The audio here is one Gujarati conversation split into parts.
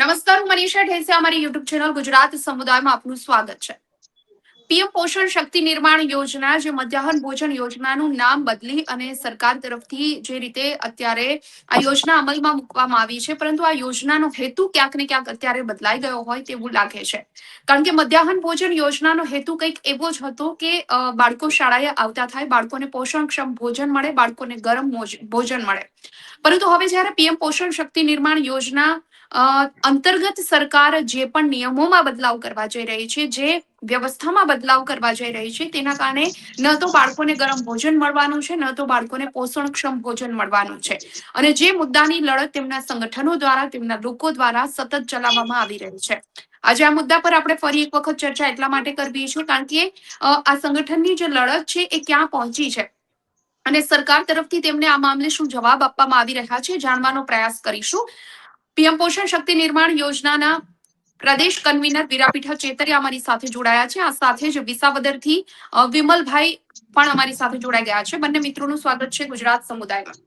નમસ્કાર, હું મનીષા ઢેસિયા અમારી યુટ્યુબ ચેનલ ગુજરાત સમુદાયમાં આપનું સ્વાગત છે. પીએમ પોષણ શક્તિ નિર્માણ યોજના જે મધ્યાહન ભોજન યોજનાનું નામ બદલી અને સરકાર તરફથી જે રીતે અત્યારે આ યોજના અમલમાં મૂકવામાં આવી છે, પરંતુ આ યોજનાનો હેતુ ક્યાંક ને ક્યાંક અત્યારે બદલાઈ ગયો હોય તેવું લાગે છે. કારણ કે મધ્યાહન ભોજન યોજનાનો હેતુ કંઈક એવો જ હતો કે બાળકો શાળાએ આવતા થાય, બાળકોને પોષણક્ષમ ભોજન મળે, બાળકોને ગરમ ભોજન મળે. પરંતુ હવે જ્યારે પીએમ પોષણ શક્તિ નિર્માણ યોજના અંતર્ગત સરકાર જે પણ નિયમોમાં બદલાવ કરવા જઈ રહી છે, જે વ્યવસ્થામાં બદલાવ કરવા જઈ રહી છે, તેના કારણે ન તો બાળકોને ગરમ ભોજન મળવાનું છે, ન તો બાળકોને પોષણક્ષમ ભોજન મળવાનું છે. અને જે મુદ્દાની લડત તેમના સંગઠનો દ્વારા, તેમના લોકો દ્વારા સતત ચલાવવામાં આવી રહી છે. આજે આ મુદ્દા પર આપણે ફરી એક વખત ચર્ચા એટલા માટે કરવી છે, કારણ કે આ સંગઠનની જે લડત છે, એ ક્યાં પહોંચી છે? અને સરકાર તરફથી તેમને આ મામલે શું જવાબ આપવામાં આવી રહ્યા છે, જાણવાનો પ્રયાસ કરીશું. પીએમ પોષણ શક્તિ નિર્માણ યોજનાના પ્રદેશ કન્વીનર વિરાપીઠા ચેતરિયા અમારી સાથે જોડાયા છે. આ સાથે જ વિસાવદરથી થી વિમલભાઈ પણ અમારી સાથે જોડાઈ ગયા છે. બંને મિત્રોનું સ્વાગત છે ગુજરાત સમુદાયમાં.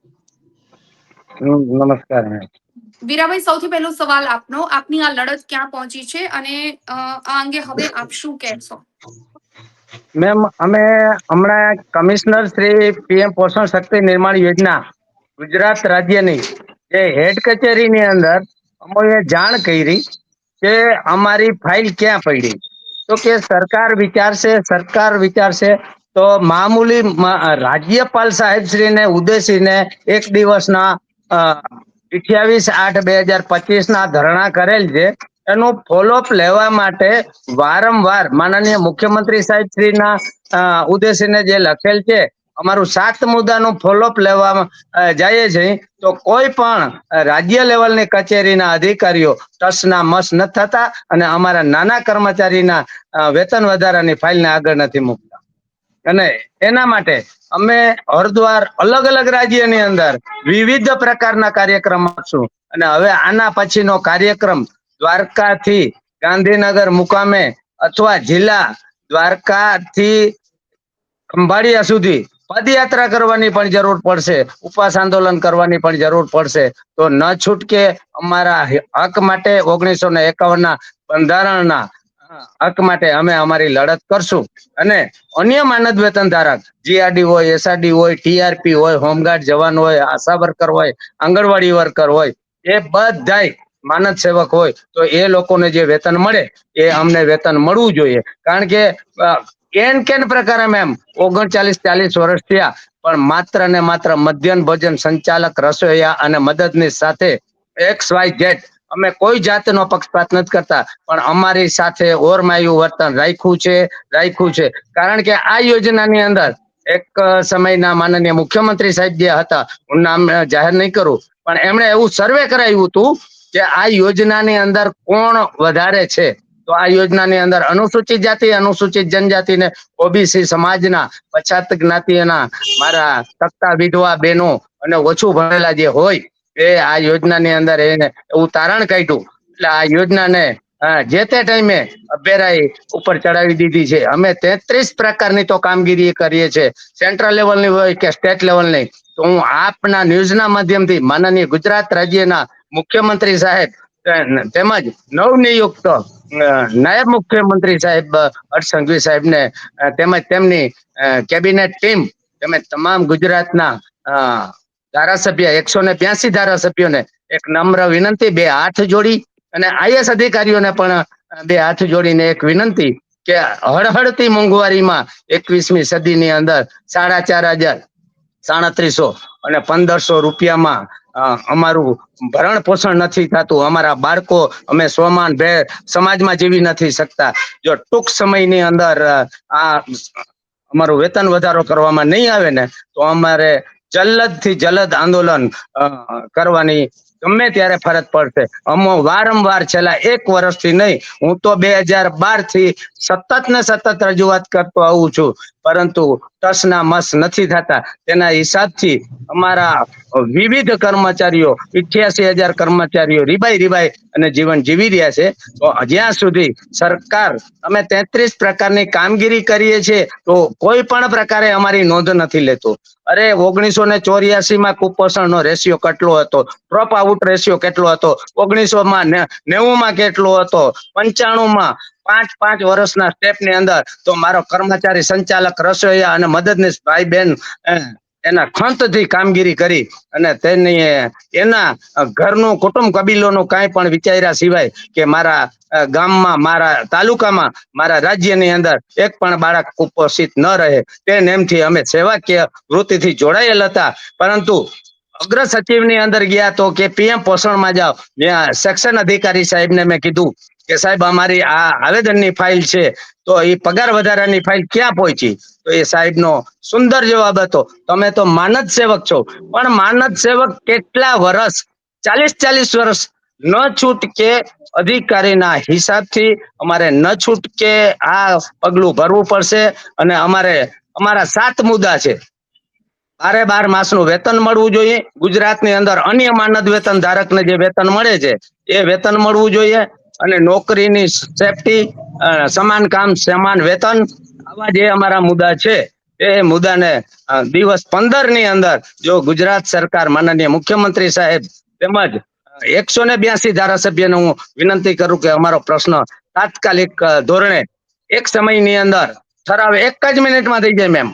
નમસ્કાર વીરાભાઈ સૌથી પહેલો સવાલ આપનો. આપની આ લડત ક્યાં પહોંચી છે અને આ અંગે હવે આપ શું કહેશો? મેમ અમે હમણાં કમિશનર શ્રી પીએમ પોષણ શક્તિ નિર્માણ યોજના ગુજરાત રાજ્યની જે હેડ કચેરીની અંદર અમે જાણ કરી કે અમારી ફાઇલ ક્યાં પડી. તો કે સરકાર વિચારશે સરકાર વિચારશે, તો મામૂલી રાજ્યપાલ રાજ્યપાલ સાહેબશ્રીને ઉદ્દેશીને એક દિવસના અઠ્યાવીસ આઠ બે હજાર પચીસ ના ધરણા કરેલ છે. એનું ફોલોઅપ લેવા માટે વારંવાર માનનીય મુખ્યમંત્રી સાહેબ શ્રીના ઉદ્દેશીને જે લખેલ છે અમારું સાત મુદ્દાનું ફોલોઅપ લેવા જઈએ છીએ. તો કોઈ પણ રાજ્ય લેવલની કચેરીના અધિકારીઓ ટસના મસ ન થતા અને અમારા નાના કર્મચારીના વેતન વધારાની ફાઇલને આગળ નથી મૂકતા. અને એના માટે અમે હરદ્વાર અલગ અલગ રાજ્યની અંદર વિવિધ પ્રકારના કાર્યક્રમ આપશું. અને હવે આના પછીનો કાર્યક્રમ દ્વારકાથી ગાંધીનગર મુકામે અથવા જિલ્લા દ્વારકાથી ખંભાળિયા સુધી પદયાત્રા કરવાની પણ જરૂર પડશે, ઉપવાસ આંદોલન કરવાની પણ જરૂર પડશે. તો ન છૂટકે અમારા હક માટે ઓગણીસો ને એકાવનના બંધારણના હક માટે અમે અમારી લડત કરશું. અને અન્ય માનદ વેતન ધારક જીઆરડી હોય એસઆરડી હોય ટીઆરપી હોય, હોમગાર્ડ જવાન હોય, આશા વર્કર હોય, આંગણવાડી વર્કર હોય, એ બધાય માનદ સેવક હોય, તો એ લોકોને જે વેતન મળે, એ અમને વેતન મળવું જોઈએ. કારણ કે કેન કેન પ્રકારે મેમ ઓગણચાલીસ, ચાલીસ વર્ષ થયા, પણ માત્ર ને માત્ર મધ્યાહન ભોજન સંચાલક, રસોઈયા અને મદદની સાથે એક્સ વાય ઝેડ અમે કોઈ જાતનો પક્ષપાત નથી કરતા, પણ અમારી સાથે ઓરમાયું વર્તન રાખ્યું છે રાખ્યું છે. કારણ કે આ યોજનાની અંદર એક સમયના માનનીય મુખ્યમંત્રી સાહેબ જે હતા, હું નામ જાહેર નહીં કરું, પણ એમણે એવું સર્વે કરાવ્યું હતું કે આ યોજનાની અંદર કોણ વધારે છે. તો આ યોજનાની અંદર અનુસૂચિત જાતિ, અનુસૂચિત જનજાતિને ઓબીસી સમાજના પછાત જ્ઞાતિના મારા તકતા વિધવા બહેનો અને ઓછું ભણેલા જે હોય, એ આ યોજનાની અંદર એને એવું તારણ કાઢ્યું. એટલે આ યોજનાને જે તે ટાઈમે અભેરાઈ ઉપર ચડાવી દીધી છે. અમે તેત્રીસ પ્રકારની તો કામગીરી કરીએ છીએ. સેન્ટ્રલ લેવલની હોય કે સ્ટેટ લેવલની. તો હું આપના ન્યૂઝના માધ્યમથી માનનીય ગુજરાત રાજ્યના મુખ્યમંત્રી સાહેબ તેમજ નવનિયુક્ત નાયબ મુખ્યમંત્રી સાહેબ હર્ષ સંઘવી સાહેબને તેમજ તેમની કેબિનેટ ટીમ તેમજ તમામ ગુજરાતના ધારાસભ્ય, એકસો ને બ્યાસી ધારાસભ્યોને એક નમ્ર વિનંતી, બે હાથ જોડી અને આઈએસ અધિકારીઓને પણ બે હાથ જોડીને એક વિનંતી કે હળહળતી મોંઘવારીમાં એકવીસમી સદીની અંદર સાડા ચાર હજાર સાડત્રીસો અને પંદરસો રૂપિયામાં અમારું ભરણ પોષણ નથી થતું. અમારા બાળકો, અમે સ્વમાન ભે સમાજમાં જીવી નથી શકતા. જો ટૂંક સમયની અંદર આ અમારું વેતન વધારો કરવામાં નહીં આવે ને, તો અમારે જલદથી જલદ આંદોલન કરવાની ગમે ત્યારે ફરજ પડશે. અમો વારંવાર છેલ્લા એક વર્ષથી નહીં, હું તો બે હજાર બારથી સતત ને સતત રજૂઆત કરતો આવું છું. પરંતુ ટસના મસ નથી થતા. તેના હિસાબથી અમારા વિવિધ કર્મચારીઓ, ઇઠ્યાસી હજાર કર્મચારીઓ રીબાઈ રીબાઈ અને જીવન જીવી રહ્યા છે. તો જ્યાં સુધી સરકાર, અમે તેત્રીસ પ્રકારની કામગીરી કરીએ છીએ, તો કોઈ પણ પ્રકારે અમારી નોંધ નથી લેતું. અરે, ઓગણીસો ને ચોર્યાસી માં કુપોષણ નો રેશિયો કેટલો હતો? ડ્રોપ આઉટ રેશિયો કેટલો હતો? ઓગણીસો માં નેવું માં કેટલો હતો? પંચાણું માં પાંચ પાંચ વર્ષના સ્ટેપની અંદર તો મારો કર્મચારી સંચાલક રસોઈયા અને મદદનીશ ભાઈ બેન એના ખંતથી કામગીરી કરી અને તેની એના ઘરનું કુટુંબ કબીલોનું કાંઈ પણ વિચાર્યા સિવાય કે મારા ગામમાં, મારા તાલુકામાં, મારા રાજ્યની અંદર એક પણ બાળક કુપોષિત ન રહે. તે નેમથી અમે સેવાકીય વૃત્તિથી જોડાયેલ હતા. પરંતુ અગ્ર સચિવની અંદર ગયા તો કે પીએમ પોષણમાં જાઓ. સેક્શન અધિકારી સાહેબને મેં કીધું કે સાહેબ, અમારી આ આવેદનની ફાઇલ છે, તો એ પગાર વધારાની ફાઇલ ક્યાં પહોંચી? તો એ સાહેબનો સુંદર જવાબ હતો. તમે તો માનદ સેવક છો, પણ માનદ સેવક કેટલા વર્ષ ચાલીસ ચાલીસ વર્ષ ન છૂટકે અધિકારીના હિસાબથી અમારે ન છૂટકે આ પગલું ભરવું પડશે અને અમારે, અમારા સાત મુદ્દા છે. બારે બાર માસનું વેતન મળવું જોઈએ. ગુજરાતની અંદર અન્ય માનદ વેતન ધારકને જે વેતન મળે છે, એ વેતન મળવું જોઈએ. અને નોકરીની સેફટી સમાન કામ, સમાન વેતન, આવા જે અમારા મુદ્દા છે, એ મુદ્દાને દિવસ પંદરની અંદર જો ગુજરાત સરકાર માનનીય મુખ્યમંત્રી સાહેબ તેમજ એકસો ને બ્યાસી ધારાસભ્યને હું વિનંતી કરું કે અમારો પ્રશ્ન તાત્કાલિક ધોરણે એક સમયની અંદર, ઠરાવ એક જ મિનિટમાં થઈ જાય મેમ.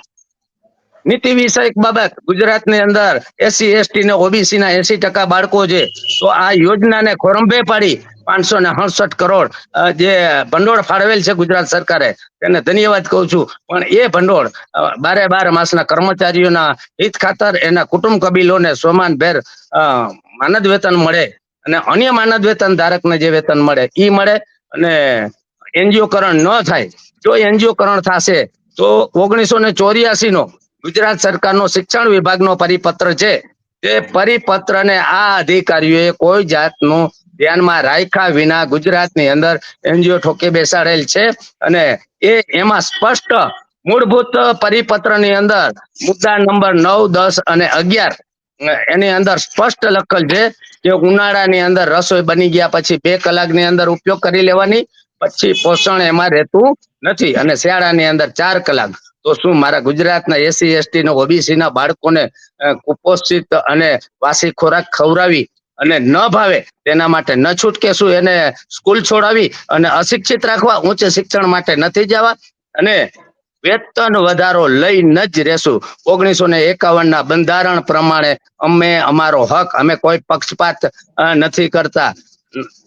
નીતિ વિષયક બાબત, ગુજરાતની અંદર એસસી એસટી ને ઓબીસી ના એસી ટકા બાળકો છે, તો આ યોજનાને ખોરંભે પાડી પાંચસો ને સડસઠ કરોડ જે ભંડોળ ફાળવેલ છે ગુજરાત સરકારે, તેને ધન્યવાદ કહું છું. પણ એ ભંડોળ બારે બાર માસના કર્મચારીઓના હિત ખાતર એના કુટુંબ કબીલોને સોમાન ભેર માનદ વેતન મળે અને અન્ય માનદ વેતન ધારકને જે વેતન મળે એ મળે અને એનજીઓકરણ ન થાય. જો એનજીઓકરણ થશે, તો ઓગણીસો ને ચોર્યાસી નો ગુજરાત સરકારનો શિક્ષણ વિભાગનો પરિપત્ર છે. તે પરિપત્રને આ અધિકારીઓએ કોઈ જાતનું ધ્યાનમાં રાખ્યા વિના ગુજરાતની અંદર એનજીઓ ઠોકી બેસાડેલ છે અને એ એમાં સ્પષ્ટ મૂળભૂત પરિપત્રની અંદર મુદ્દા નંબર નવ, દસ અને અગિયાર એની અંદર સ્પષ્ટ લખેલ છે કે ઉનાળાની અંદર રસોઈ બની ગયા પછી બે કલાકની અંદર ઉપયોગ કરી લેવાની, પછી પોષણ એમાં રહેતું નથી અને શિયાળાની અંદર ચાર કલાક. તો શું મારા ગુજરાતના એસસી એસટી ના ઓબીસી ના બાળકોને કુપોષિત અને વાસી ખોરાક ખવડાવી અને ન ભાવે તેના માટે ન છૂટકે શું એને સ્કૂલ છોડાવી અને અશિક્ષિત રાખવા, ઉચ્ચ શિક્ષણ માટે નથી જવા અને વેતન વધારો લઈને જ રહેશું. ઓગણીસો ને એકાવન ના બંધારણ પ્રમાણે અમે અમારો હક, અમે કોઈ પક્ષપાત નથી કરતા.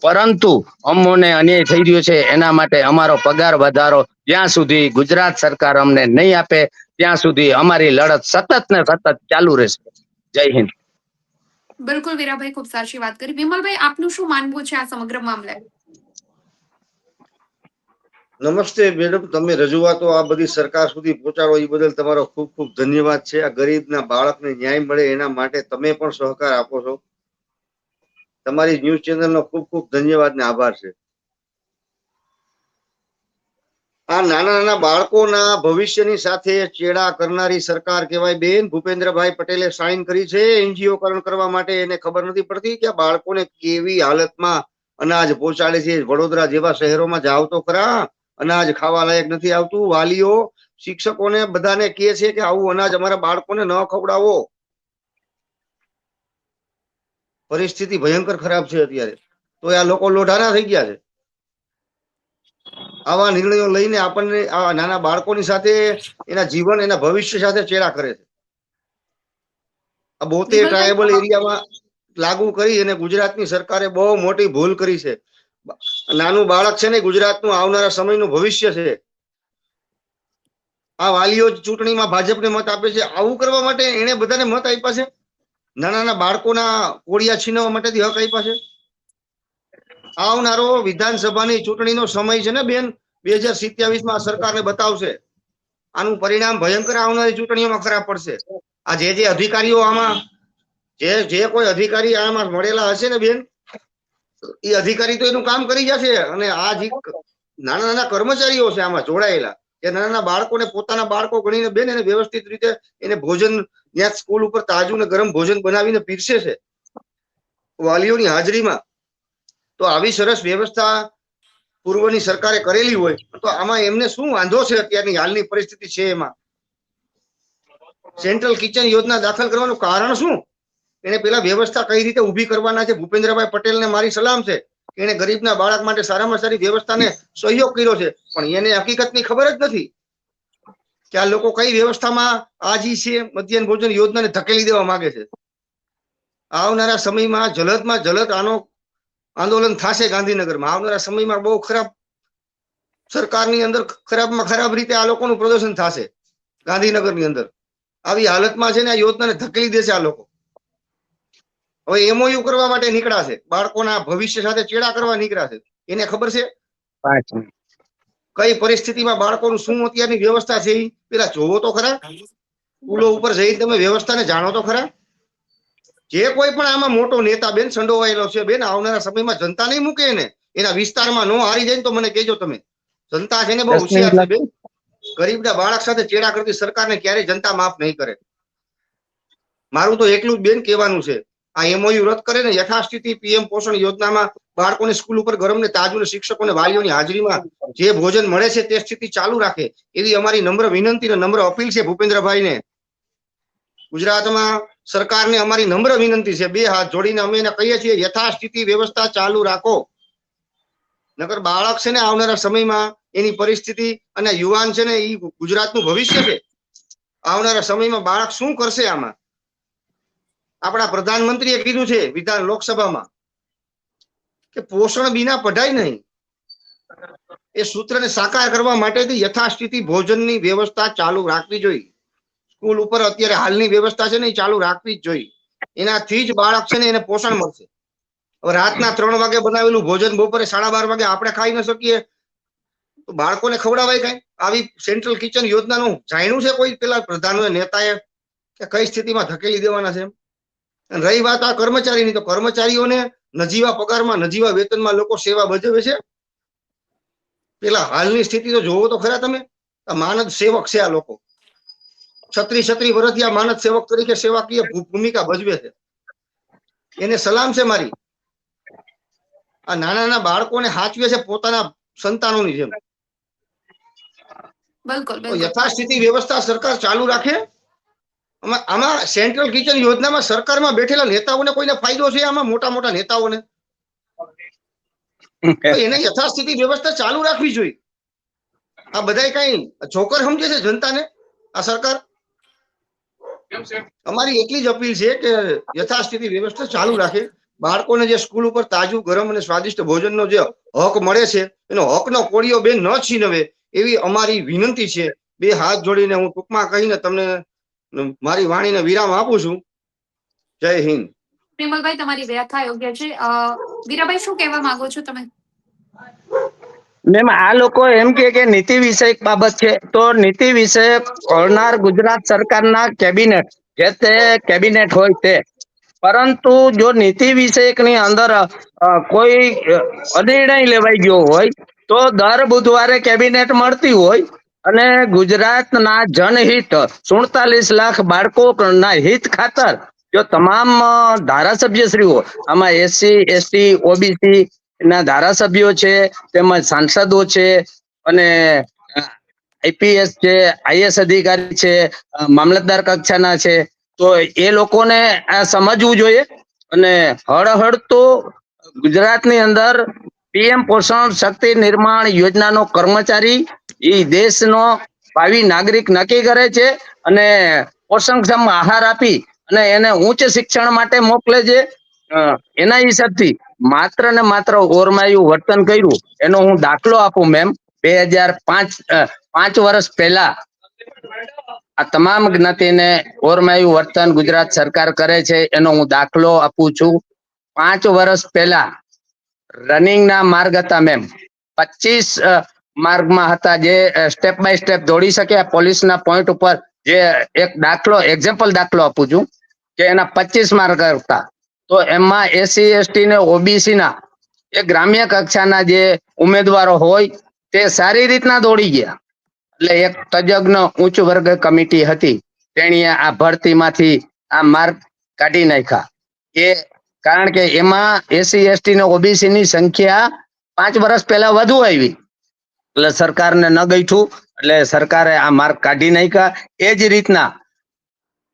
પરંતુ અમોને અન્યાય થઈ રહ્યો છે, એના માટે અમારો પગાર વધારો જ્યાં સુધી ગુજરાત સરકાર અમને નહીં આપે, ત્યાં સુધી અમારી લડત સતત ને સતત ચાલુ રહેશે. જય હિન્દ. બિલકુલ વીરાભાઈ, ખૂબ સાચી વાત કરી. વિમલભાઈ, આપનું શું માનવું છે આ સમગ્ર મામલે? નમસ્તે મેડમ, તમે રજૂઆતો આ બધી સરકાર સુધી પહોંચાડો, એ બદલ તમારો ખૂબ ખૂબ ધન્યવાદ છે. આ ગરીબના બાળકને ન્યાય મળે એના માટે તમે પણ સહકાર આપો છો. તમારી ન્યૂઝ ચેનલનો ખૂબ ખૂબ ધન્યવાદ ને આભાર છે. આ નાના નાના બાળકોના ભવિષ્યની સાથે ચેડા કરનારી સરકાર કહેવાય બેન. ભૂપેન્દ્રભાઈ પટેલે સાઇન કરી છે એનજીઓકરણ કરવા માટે. એને ખબર નથી પડતી કે આ બાળકોને કેવી હાલતમાં અનાજ પહોંચાડે છે. વડોદરા જેવા શહેરોમાં જાવ તો ખરા. અનાજ ખાવા લાયક નથી આવતું. વાલીઓ, શિક્ષકોને બધાને કહે છે કે આવું અનાજ અમારા બાળકોને ન ખવડાવો. પરિસ્થિતિ ભયંકર ખરાબ છે અત્યારે. તો આ લોકો લોઢાના થઈ ગયા છે. આવા નિર્ણયો લઈને આપણને આ નાના બાળકોની સાથે એના જીવન એના ભવિષ્ય સાથે ચેડા કરે છે. આ બોતે ટ્રાયબલ એરિયામાં લાગુ કરી અને ગુજરાતની સરકારે બહુ મોટી ભૂલ કરી છે. નાનું બાળક છે ને ગુજરાતનું આવનારા સમયનું ભવિષ્ય છે. આ વાલીઓ ચૂંટણીમાં ભાજપને મત આપે છે. આવું કરવા માટે એને બધાને મત આપ્યા છે? નાના નાના બાળકોના કોળિયા છીનવવા માટેથી હક આપ્યા છે? આવનારો વિધાનસભાની ચૂંટણીનો સમય છે ને બેન? બે હજાર સિત્યાવીસમાં સરકારને બતાવશે. આનું પરિણામ ભયંકર આવનારી ચૂંટણીઓમાં ખરાબ પડશે. આ જે જે અધિકારીઓ આમાં, જે જે કોઈ અધિકારી આમાં મળેલા હશે ને બેન, એ અધિકારી તો એનું કામ કરી જશે અને આ જે નાના નાના કર્મચારીઓ છે આમાં જોડાયેલા, એ નાના નાના બાળકોને પોતાના બાળકો ગણીને બેન એને વ્યવસ્થિત રીતે એને ભોજન, ત્યાં સ્કૂલ ઉપર તાજું ને ગરમ ભોજન બનાવીને પીરસે છે. વાલીઓની હાજરીમાં તો આવી સરસ વ્યવસ્થા પૂર્વની સરકારે કરેલી હોય તો આમાં એમને શું વાંધો છે અત્યારની હાલની પરિસ્થિતિ છે એમાં? સેન્ટ્રલ કિચન યોજના દાખલ કરવાનું કારણ શું? એને પેલા વ્યવસ્થા કઈ રીતે ઊભી કરવાના છે? ભૂપેન્દ્રભાઈ પટેલને મારી સલામ છે એને ગરીબના બાળક માટે સારામાં સારી વ્યવસ્થાને સહયોગ કર્યો છે. પણ એને હકીકતની ખબર જ નથી કે આ લોકો કઈ વ્યવસ્થામાં આ જી છે, મધ્યાહન ભોજન યોજનાને ધકેલી દેવા માંગે છે. આવનારા સમયમાં જલદમાં જલદ આનો આંદોલન થશે ગાંધીનગરમાં. આવનારા સમયમાં બહુ ખરાબ સરકારની અંદર ખરાબમાં ખરાબ રીતે આ લોકોનું પ્રદર્શન થશે ગાંધીનગરની અંદર. આવી હાલતમાં છે ને આ યોજનાને ધકેલી દેશે આ લોકો. હવે એમઓયુ કરવા માટે નીકળ્યા છે બાળકોના ભવિષ્ય સાથે ચેડા કરવા નીકળ્યા છે એને ખબર છે? કઈ પરિસ્થિતિમાં બાળકોનું શું અત્યારની વ્યવસ્થા છે પેલા જોવો તો ખરા. સ્કૂલો ઉપર જઈ તમે વ્યવસ્થાને જાણો તો ખરા. જે કોઈ પણ આમાં મોટો નેતા બેન સંડોવાયેલો છે બેન આવનારા સમયમાં જનતા નહીં મૂકે એને. એના વિસ્તારમાં નો હારી જાય તો મને કહેજો તમે. જનતા છે ને બહુ હોશિયાર છે બેન. ગરીબના બાળક સાથે ચેડા કરતી સરકારને ક્યારેય જનતા માફ નહીં કરે. મારું તો એકલું જ બેન કહેવાનું છે. આ એમઓયુ રદ કરે ને યથાસ્થિતિ પીએમ પોષણ યોજનામાં બાળકોને સ્કૂલ ઉપર ગરમ ને તાજું ને શિક્ષકોને વાલીઓની હાજરીમાં જે ભોજન મળે છે તે સ્થિતિ ચાલુ રાખે. એવી અમારી નમ્ર વિનંતી ને નમ્ર અપીલ છે ભૂપેન્દ્રભાઈને. ગુજરાતમાં સરકારને અમારી નમ્ર વિનંતી છે. બે હાથ જોડીને અમે એને કહીએ છીએ, યથાસ્થિતિ વ્યવસ્થા ચાલુ રાખો. નગર બાળક છે ને આવનારા સમયમાં એની પરિસ્થિતિ અને યુવાન છે ને એ ગુજરાતનું ભવિષ્ય છે. આવનારા સમયમાં બાળક શું કરશે આમાં? આપણા પ્રધાનમંત્રીએ કીધું છે વિધાન લોકસભામાં કે પોષણ વિના પઢાઈ નહીં. એ સૂત્રને સાકાર કરવા માટે યથાસ્થિતિ ભોજનની વ્યવસ્થા ચાલુ રાખવી જોઈએ. સ્કૂલ ઉપર અત્યારે હાલની વ્યવસ્થા છે ને ચાલુ રાખવી જ જોઈએ. એનાથી જ બાળક છે ને એને પોષણ મળશે. રાતના ત્રણ વાગે બનાવેલું ભોજન બપોરે સાડા બાર વાગે આપણે ખાઈ ન શકીએ. તો બાળકોને ખવડાવાય કઈ? આવી સેન્ટ્રલ કિચન યોજનાનું જાણ્યું છે કોઈ પેલા પ્રધાન નેતાએ? કે કઈ સ્થિતિમાં ધકેલી દેવાના છે રહી વાત આ કર્મચારીની, તો કર્મચારીઓને નજીવા પગારમાં, નજીવા વેતનમાં લોકો સેવા ભજવે છે? પેલા હાલની સ્થિતિ તો જોવો તો ખરા તમે. માનદ સેવક છે આ લોકો. છત્રી છત્રી વર્ષથી આ માનદ સેવક તરીકે સેવાકીય ભૂમિકા ભજવે છે. એને સલામ છે મારી. આ નાના નાના બાળકોને હાચવે છે પોતાના સંતાનોની જેમ. બિલકુલ યથાસ્થિતિ વ્યવસ્થા સરકાર ચાલુ રાખે. આમાં આમાં સેન્ટ્રલ કિચન યોજનામાં સરકારમાં બેઠેલા નેતાઓને કોઈને ફાયદો છે? આમાં મોટા મોટા નેતાઓને એને યથાસ્થિતિ વ્યવસ્થા ચાલુ રાખવી જોઈએ. આ બધા કઈ જોકર સમજે છે જનતાને? આ સરકાર અમારી એટલી જ અપીલ છે કે યથાસ્થિતિ વ્યવસ્થા ચાલુ રાખે. બાળકોને જે સ્કૂલ ઉપર તાજું ગરમ અને સ્વાદિષ્ટ ભોજનનો જે હક મળે છે એનો હકનો કોળીઓ બેન ન છીનવે એવી અમારી વિનંતી છે. બે હાથ જોડીને હું ટૂંકમાં કહીને તમને મારી વાણીને વિરામ આપું છું. જય હિન્દ. પ્રેમલભાઈ તમારી વ્યાખ્યા યોગ્ય છે. વીરાભાઈ શું કહેવા માંગો છો તમે? મેમ, આ લોકો એમ કે કે નીતિ વિષયક બાબત છે. તો નીતિ વિષયક કરનાર ગુજરાત સરકારના કેબિનેટ, જે તે કેબિનેટ હોય તે. પરંતુ જો નીતિ વિષયકની અંદર કોઈ નિર્ણય લેવાઈ ગયો હોય, તો દર બુધવારે કેબિનેટ મળતી હોય અને ગુજરાતના જનહિત સુડતાલીસ લાખ બાળકોના હિત ખાતર જો તમામ ધારાસભ્યશ્રીઓ, આમાં એસસી, એસટી, ઓબીસી ના ધારાસભ્યો છે, તેમજ સાંસદો છે અને આઈપીએસ છે, આઈએસ અધિકારી છે મામલતદાર કક્ષાના છે. તો એ લોકોને આ સમજવું જોઈએ અને હળહળ તો ગુજરાતની અંદર પીએમ પોષણ શક્તિ નિર્માણ યોજનાનો કર્મચારી એ દેશનો ભાવિ નાગરિક નક્કી કરે છે અને પોષણક્ષમ આહાર આપી અને એને ઉચ્ચ શિક્ષણ માટે મોકલે છે. એના હિસાબથી માત્ર ને માત્ર ઓરમાયું વર્તન કર્યું, એનો હું દાખલો આપું મેમ બે હજાર પાંચ પાંચ વર્ષ પહેલા આ તમામ જ્ઞાતિને ઓરમાયું વર્તન ગુજરાત સરકાર કરે છે, એનો હું દાખલો આપું છું. પાંચ વર્ષ પહેલા રનિંગના માર્ગ હતા મેમ પચીસ માર્ગમાં હતા જે સ્ટેપ બાય સ્ટેપ દોડી શકે પોલીસના પોઈન્ટ ઉપર. જે એક દાખલો એક્ઝામ્પલ દાખલો આપું છું, કે એના પચીસ માર્ગ હતા. તો એમાં એસસી, એસટી ને ઓબીસી ના એ ગ્રામ્ય કક્ષાના જે ઉમેદવારો હોય તે સારી રીતના દોડી ગયા. એટલે એક તજજ્ઞ ઉચ્ચ વર્ગ કમિટી હતી. તેણીએ આ ભરતીમાંથી આ માર્ગ કાઢી નાખ્યા. એ કારણ કે એમાં એસસી, એસટી ને ઓબીસી ની સંખ્યા પાંચ વર્ષ પહેલા વધુ આવી. એટલે સરકારને ન ગઈઠું એટલે સરકારે આ માર્ગ કાઢી નાખ્યા. એ જ રીતના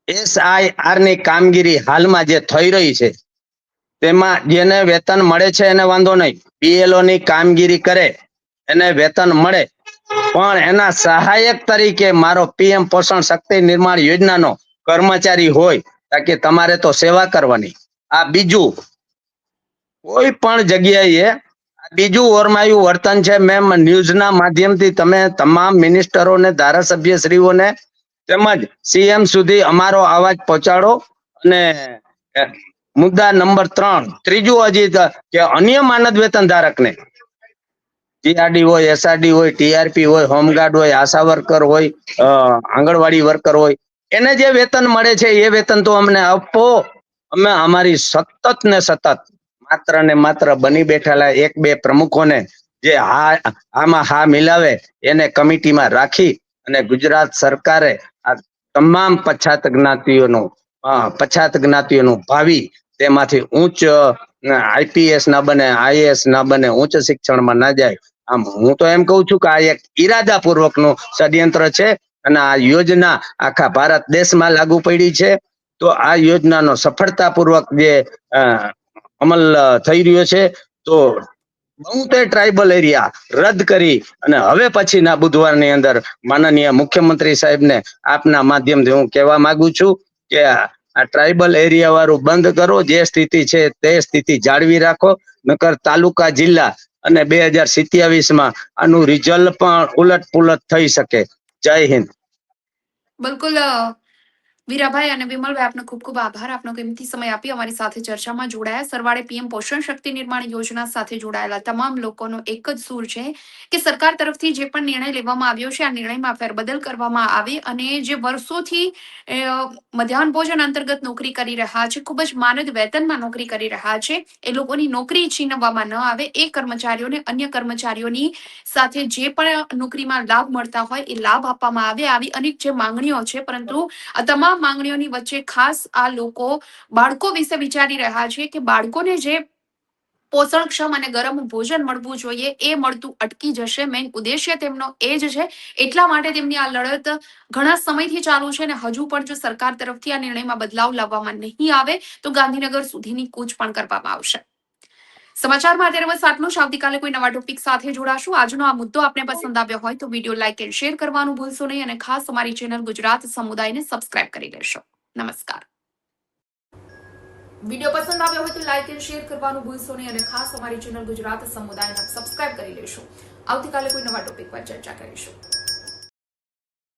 એસઆઈઆરની કામગીરી હાલમાં જે થઈ રહી છે, તેમાં જેને વેતન મળે છે એને વાંધો નહીં. પીએલઓ ની કામગીરી કરે, એને વેતન મળે. પણ એના સહાયક તરીકે મારો પીએમ પોષણ શક્તિ નિર્માણ યોજનાનો કર્મચારી હોય તાકે તમારે તો સેવા કરવાની. આ બીજું, કોઈ પણ જગ્યાએ બીજું ઓરમાયું વર્તન છે મેમ ન્યૂઝના માધ્યમથી તમે તમામ મિનિસ્ટરોને, ધારાસભ્યશ્રીઓને તેમજ સીએમ સુધી અમારો અવાજ પહોંચાડો અને મુદ્દા નંબર ત્રણ, ત્રીજું હજી કે અન્ય માનદ વેતન ધારકને. જીઆરડી હોય એસઆરડી હોય ટીઆરપી હોય હોમગાર્ડ હોય, આશા વર્કર હોય આંગણવાડી વર્કર હોય, એને જે વેતન મળે છે એ વેતન તો અમને આપો. અમે અમારી સતત ને સતત, માત્ર ને માત્ર બની બેઠેલા એક બે પ્રમુખોને જે હા, આમાં હા મિલાવે, એને કમિટીમાં રાખી અને ગુજરાત સરકારે તમામ પછાત જ્ઞાતિઓનું પછાત જ્ઞાતિઓનું ભાવિ તેમાંથી ઉચ્ચ આઈપીએસ ના બને આઈએસ ના બને, ઉચ્ચ શિક્ષણમાં ના જાય. આમ હું તો એમ કહું છું કે આ એક ઈરાદાપૂર્વકનું ષડયંત્ર છે અને આ યોજના આખા ભારત દેશમાં લાગુ પડી છે. તો આ યોજનાનો સફળતાપૂર્વક જે અમલ થઈ રહ્યો છે, તો બોતેર ટ્રાઇબલ એરિયા રદ કરી અને હવે પછીના બુધવારની અંદર માનનીય મુખ્યમંત્રી સાહેબને આપના માધ્યમથી હું કહેવા માંગુ છું કે આ ટ્રાઇબલ એરિયા વાળું બંધ કરો, જે સ્થિતિ છે તે સ્થિતિ જાળવી રાખો. નકર તાલુકા, જિલ્લા અને બે હજાર સિત્યાવીસમાં આનું રિઝલ્ટ પણ ઉલટ પુલટ થઈ શકે. જય હિન્દ. બિલકુલ વીરાભાઈ અને વિમલભાઈ, આપનો ખૂબ ખૂબ આભાર. આપનો કિંમતી સમય આપી અમારી સાથે ચર્ચામાં જોડાયા. સરવાળે પીએમ પોષણ શક્તિ નિર્માણ યોજના સાથે જોડાયેલા તમામ લોકોનો એક જ સૂર છે કે સરકાર તરફથી જે પણ નિર્ણય લેવામાં આવ્યો છે, આ નિર્ણયમાં ફેરબદલ કરવામાં આવે અને જે વર્ષોથી મધ્યાહન ભોજન અંતર્ગત નોકરી કરી રહ્યા છે, ખૂબ જ માનદ વેતનમાં નોકરી કરી રહ્યા છે, એ લોકોની નોકરી છીનવવામાં ન આવે, એ કર્મચારીઓને અન્ય કર્મચારીઓની સાથે જે પણ નોકરીમાં લાભ મળતા હોય એ લાભ આપવામાં આવે, આવી અનેક જે માંગણીઓ છે. પરંતુ આ માંગણીઓની વચ્ચે ખાસ આ લોકો બાળકો વિશે વિચારી રહ્યા છે કે બાળકોને જે પોષણક્ષમ અને ગરમ ભોજન મળવું જોઈએ એ મળતું અટકી જશે. મેઇન ઉદ્દેશ્ય તેમનો એ જ છે. એટલા માટે તેમની આ લડત ઘણા સમયથી ચાલુ છે અને હજુ પણ જો સરકાર તરફથી આ નિર્ણયમાં બદલાવ લાવવામાં નહીં આવે તો ગાંધીનગર સુધીની કૂચ પણ કરવામાં આવશે. સમાચારમાં અત્યારે બસ આટલું જ આવતીકાલે કોઈ નવા ટોપિક સાથે જોડાશું. આજનો આ મુદ્દો આપને પસંદ આવ્યો હોય તો વીડિયો લાઇક એન્ડ શેર કરવાનું ભૂલશો નહીં અને ખાસ અમારી ચેનલ ગુજરાત સમુદાયને સબસ્ક્રાઇબ કરી લેશો. નમસ્કાર. વીડિયો પસંદ આવ્યો હોય તો લાઇક એન્ડ શેર કરવાનું ભૂલશો નહીં અને ખાસ અમારી ચેનલ ગુજરાત સમુદાયને સબસ્ક્રાઇબ કરી લેશો. આવતીકાલે કોઈ નવા ટોપિક પર ચર્ચા કરીશું.